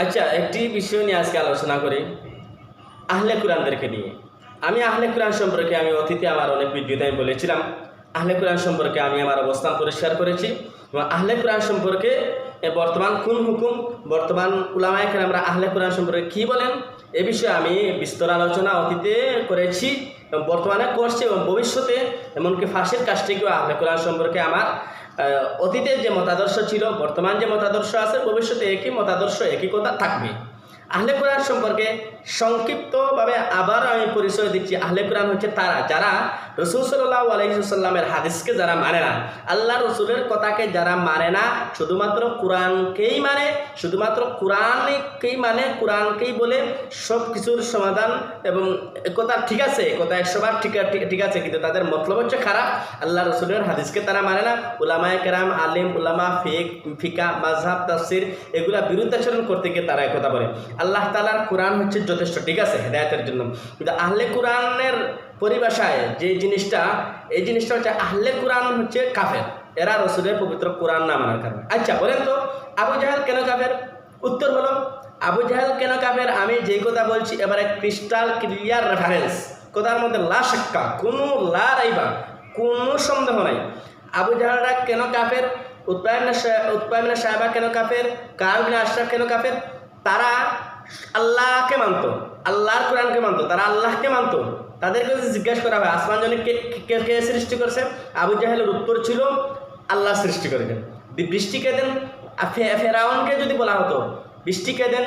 আচ্ছা একটি বিষয় নিয়ে আজকে আলোচনা করি। আহলে কোরআনদেরকে নিয়ে। আমি আহলে কোরআন সম্পর্কে আমি অতীতে আমার অনেক ভিডিওতে আমি বলেছিলাম। আহলে কোরআন সম্পর্কে আমি আমার অবস্থান পরিষ্কার করেছি এবং আহলে কোরআন সম্পর্কে বর্তমান কোন হুকুম, বর্তমান উলামায় আমরা আহলে কোরআন সম্পর্কে কী বলেন, এ বিষয়ে আমি বিস্তর আলোচনা অতীতে করেছি এবং বর্তমানে করছি এবং ভবিষ্যতে এমনকি ফাঁসির কাজটিকেও আহলে কোরআন সম্পর্কে আমার অতীতের যে মতাদর্শ ছিল বর্তমান যে মতাদর্শ আছে ভবিষ্যতে একই মতাদর্শ একই কথা থাকবে। আহলে কোরআন সম্পর্কে সংক্ষিপ্তভাবে আবার আমি পরিচয় দিচ্ছি। আহলে কোরআন হচ্ছে তারা, যারা রসুল সাল্লাহ আলহিসাল্লামের হাদিসকে যারা মানে না, আল্লাহ রসুলের কথাকে যারা মানে না, শুধুমাত্র কোরআনকেই মানে শুধুমাত্র কোরআনকেই মানে কোরআনকেই বলে সব কিছুর সমাধান এবং কথা ঠিক আছে কথা একশোবার ঠিক ঠিক- আছে, কিন্তু তাদের মতলব হচ্ছে খারাপ। আল্লাহ রসুলের হাদিসকে তারা মানে না, উলামায় কেরাম, আলিম, উলামা, ফিক, ফিকা মাঝহাব তাফসির, এগুলা বিরুদ্ধাচরণ করতে গিয়ে তারা একথা বলে। আল্লাহ তালার কোরআন হচ্ছে যথেষ্ট, ঠিক আছে? হেদায়তের জন্য। কিন্তু আহলে কোরআনের পরিভাষায় যে জিনিসটা, এই জিনিসটা হচ্ছে আহলে কোরআন হচ্ছে কাফের। এরা রসুলের পবিত্র কোরআন না মানার কারণে। আচ্ছা বলেন তো, আবু জাহাল কেন কাফের? উত্তর হলো, আবু জাহাল কেন কাফের? আমি যেই কথা বলছি, এবারে ক্রিস্টাল ক্লিয়ার রেফারেন্স কথার মধ্যে লা সাক্কা কোনো লা রাইবা কোনো সন্দেহ নাই। আবু জাহালরা কেন কাফের? উৎপায়না উৎপায়না সাহেবা কেন কাফের? কারবিন আশরাফ কেন কাফের? তারা আল্লাহকে মানতো, আল্লাহর কোরআনকে মানতো, তারা আল্লাহকে মানতো। তাদেরকে যদি জিজ্ঞাসা করা হয়, আসমান জনে কে, কে- সৃষ্টি করছে? আবু জাহেলের উত্তর ছিল, আল্লাহ সৃষ্টি করেছেন বি- বৃষ্টি কে দেন? ফেরাউনকে যদি বলা হতো, বৃষ্টি কে দেন?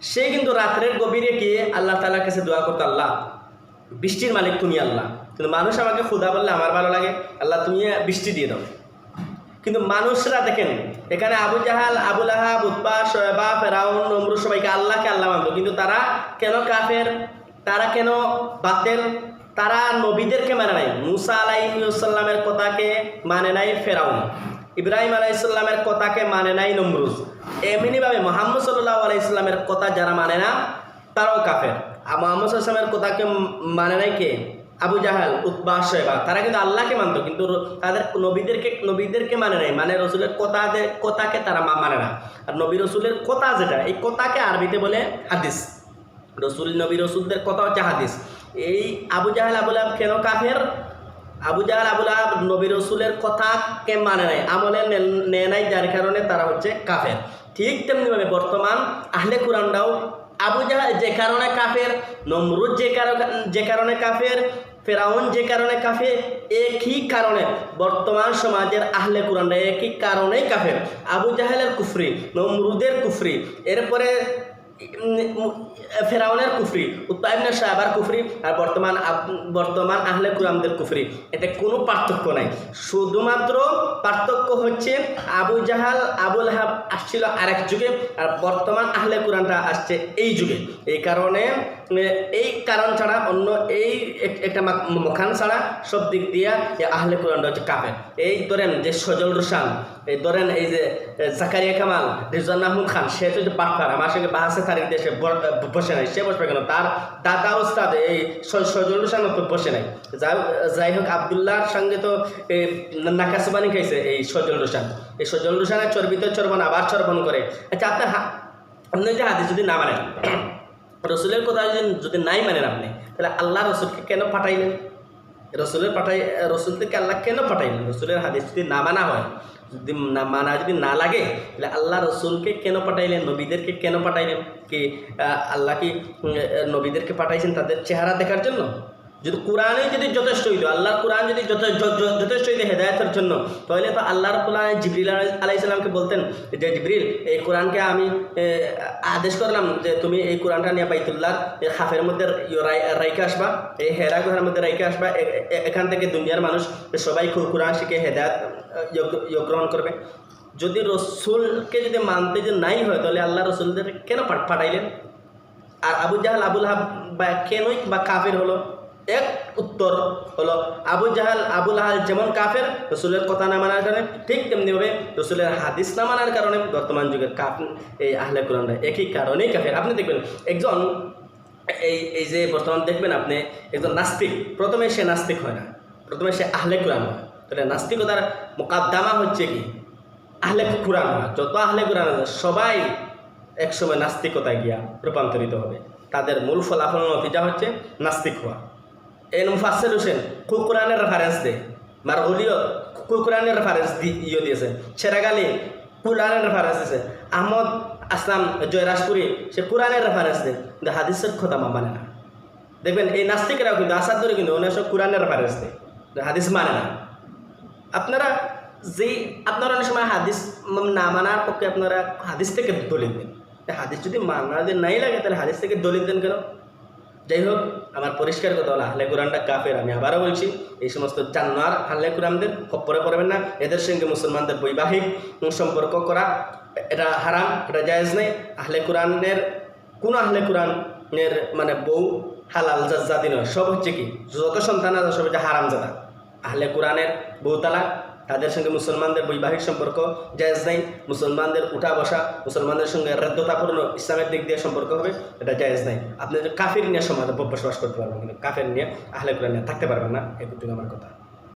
সে কিন্তু রাত্রের গভীরে গিয়ে আল্লাহ তালার কাছে দোয়া করতো, আল্লাহ, বৃষ্টির মালিক তুমি আল্লাহ। কিন্তু মানুষ আমাকে ক্ষুধা বললে আমার ভালো লাগে, আল্লাহ তুমি বৃষ্টি দিয়ে দাও। কিন্তু মানুষরা দেখেন, এখানে আবু জাহাল আবুল আহাব উৎপা শোয়েবা, ফেরাউন নমরু সবাইকে আল্লাহকে আল্লাহ মানত কিন্তু তারা কেন কাফের? তারা কেন বাতেল? তারা নবীদেরকে মানে নাই। মুসা আলাইসাল্লামের কথাকে মানে নাই ফেরাউন। ইব্রাহিম আলাইসাল্লামের কথাকে মানে নাই নমরুজ এমনিভাবে মোহাম্মদ সাল্লাহ আলাইসাল্লামের কথা যারা মানে না, তারাও কাফের। আর মোহাম্মদ সাল্লামের কথাকে মানে নাই কে? আবু জাহাল উৎবা শৈবা, তারা কিন্তু আল্লাহকে মানতো, কিন্তু তাদের নবীদেরকে নবীদেরকে মানে নাই মানে রসুলের কথা কথাকে তারা মানে না। আর নবী রসুলের কথা যেটা, এই কথাকে আরবিতে বলে হাদিস। রসুল, নবী রসুলদের কথা হচ্ছে হাদিস। এই আবু জাহাল আবুল কেন কাফের? আবু জাহাল আবুল আহাব নবী রসুলের কথাকে মানে নাই, আমলে নেয় নাই, যার কারণে তারা হচ্ছে কাফের। ঠিক তেমনিভাবে বর্তমান আহলে কোরআনরাও আবু জাহাল যে কারণে কাফের, নমরুদ যে কারণে যে কারণে কাফের ফেরাউন যে কারণে কাফে একই কারণে বর্তমান সমাজের আহলে কোরআনরা একই কারণেই কাফের। আবু জাহেলের কুফরি, নমরুদের কুফরি, এরপরে ফেরাউনের কুফরি উত্তাইবনে সাহেবার কুফরি, আর বর্তমান বর্তমান আহলে কুরামদের কুফরি। এতে কোনো পার্থক্য নাই। শুধুমাত্র পার্থক্য হচ্ছে আবু জাহাল আবুল হাব আসছিল আরেক যুগে, আর বর্তমান আহলে কোরআনটা আসছে এই যুগে। এই কারণে এই কারণ ছাড়া, অন্য এই একটা মখান ছাড়া সব দিক দিয়ে আহলে কোরআনটা হচ্ছে কাফের। এই ধরেন যে সজল রোশান, এই ধরেন এই যে জাকারিয়া কামাল রিজন খান, সে যে বাটপার, আমার সঙ্গে বাহাসে সে ব- বসে নাই, সে বসবে কেন? তার দাদা ওস্তাদ এই স- সজল রোশান তো বসে নাই। যাই হোক আবদুল্লাহর সঙ্গে তো নাকাসবানি খাইছে এই সজল রোশান এই সজল রোশানের চর্বিত চর্বণ, আবার চর্বণ করে। আচ্ছা আপনার আপনি যে হাদিস যদি না মানেন, রসুলের কথা যদি যদি নাই মানেন আপনি, তাহলে আল্লাহ রসুলকে কেন পাঠাইলেন? রসুলের পাঠাই রসুল থেকে আল্লাহ কেন পাঠাইলেন? রসুলের হাদিস যদি না মানা হয় যদি না, মানা যদি না লাগে, তাহলে আল্লাহ রসুলকে কেন পাঠাইলেন? নবীদেরকে কেন পাঠাইলেন? কি আল্লাহ কি নবীদেরকে পাঠাইছেন তাদের চেহারা দেখার জন্য? যদি কোরআনে যদি যথেষ্ট হইতো আল্লাহর কোরআন যদি যথেষ্ট হইতো হেদায়তের জন্য, তাহলে তো আল্লাহর কোরআন জিবরিল আলাইসাল্লামকে বলতেন যে, জিবরিল, এই কোরআনকে আমি আদেশ করলাম যে, তুমি এই কোরআনটা নিয়ে বাইতুল্লাহ, এই হাফের মধ্যে রাইকে আসবা, এই হেরা গুহার মধ্যে রাইকে আসবা এখান থেকে দুনিয়ার মানুষ সবাই কোরআন শিখে হেদায়ত গ্রহণ করবে। যদি রসুলকে যদি মানতে যে নাই হয়, তাহলে আল্লাহ রসুলদের কেন পাঠ- পাঠাইলেন? আর আবু জাহাল, আবুল হাব বা কেনই বা কাফের হলো? এক উত্তর হলো আবু জাহাল আবুল আহাল যেমন কাফের, রসুলের কথা না মানার কারণে, ঠিক তেমনিভাবে রসুলের হাদিস না মানার কারণে বর্তমান যুগের কাফ এই আহলে কোরআনরা একই কারণেই কাফের। আপনি দেখবেন একজন, এই এই যে বর্তমান দেখবেন আপনি, একজন নাস্তিক, প্রথমে সে নাস্তিক হয় না। প্রথমে সে আহলে কোরআন হয়। তাহলে নাস্তিকতার মোকাদ্দামা হচ্ছে কি? আহলে কোরআন যত আহলে কোরআন আছে, সবাই একসময় নাস্তিকতায় গিয়া রূপান্তরিত হবে। তাদের মূল ফলাফল নতিজা হচ্ছে নাস্তিক হওয়া। এই মুফাসের হোসেন কুকুরানের রেফারেন্স দে। মার হলিও কুকুরানের রেফারেন্স দি ইয়ে দিয়েছে। ছেড়াগালি কুরআনের রেফারেন্স দিয়েছে আহমদ আসলাম জয়রাজপুরি, সে কোরআনের রেফারেন্স দেয় কিন্তু হাদিসের কথা মানে না। দেখবেন, এই নাস্তিকেরাও কিন্তু আসাদ ধরে কিন্তু অনেক সব কোরআনের রেফারেন্স দেয় হাদিস মানে না। আপনারা যেই আপনারা অনেক সময় হাদিস না মানার পক্ষে আপনারা হাদিস থেকে দলিল দেন। হাদিস যদি মানা যদি নাই লাগে, তাহলে হাদিস থেকে দলিল দেন কেন? যাই হোক আমার পরিষ্কার কথা হলো আহলে কোরআনটা কাফের, আমি আবারও বলছি, এই সমস্ত জান্নার আহলে কোরআনদের খপ্পরে পড়বেন না, এদের সঙ্গে মুসলমানদের বৈবাহিক সম্পর্ক করা, এটা হারাম, এটা জায়েজ নেই। আহলে কোরআনের কোন আহলে কোরআনের মানে বউ হালাল জাদি নয়, সব হচ্ছে কি, যত সন্তান আছে সব হচ্ছে হারাম জাদা আহলে কোরআনের বউ তালাক তাদের সঙ্গে মুসলমানদের বৈবাহিক সম্পর্ক জায়েজ নাই। মুসলমানদের উঠা বসা, মুসলমানদের সঙ্গে রদ্দতাপূর্ণ ইসলামের দিক দিয়ে সম্পর্ক হবে, এটা জায়েজ নাই। আপনি কাফের নিয়ে সমাজে বসবাস করতে পারবেন, কিন্তু কাফের নিয়ে আহলে কোরআন নিয়ে থাকতে পারবেন না, এটুকু আমার কথা।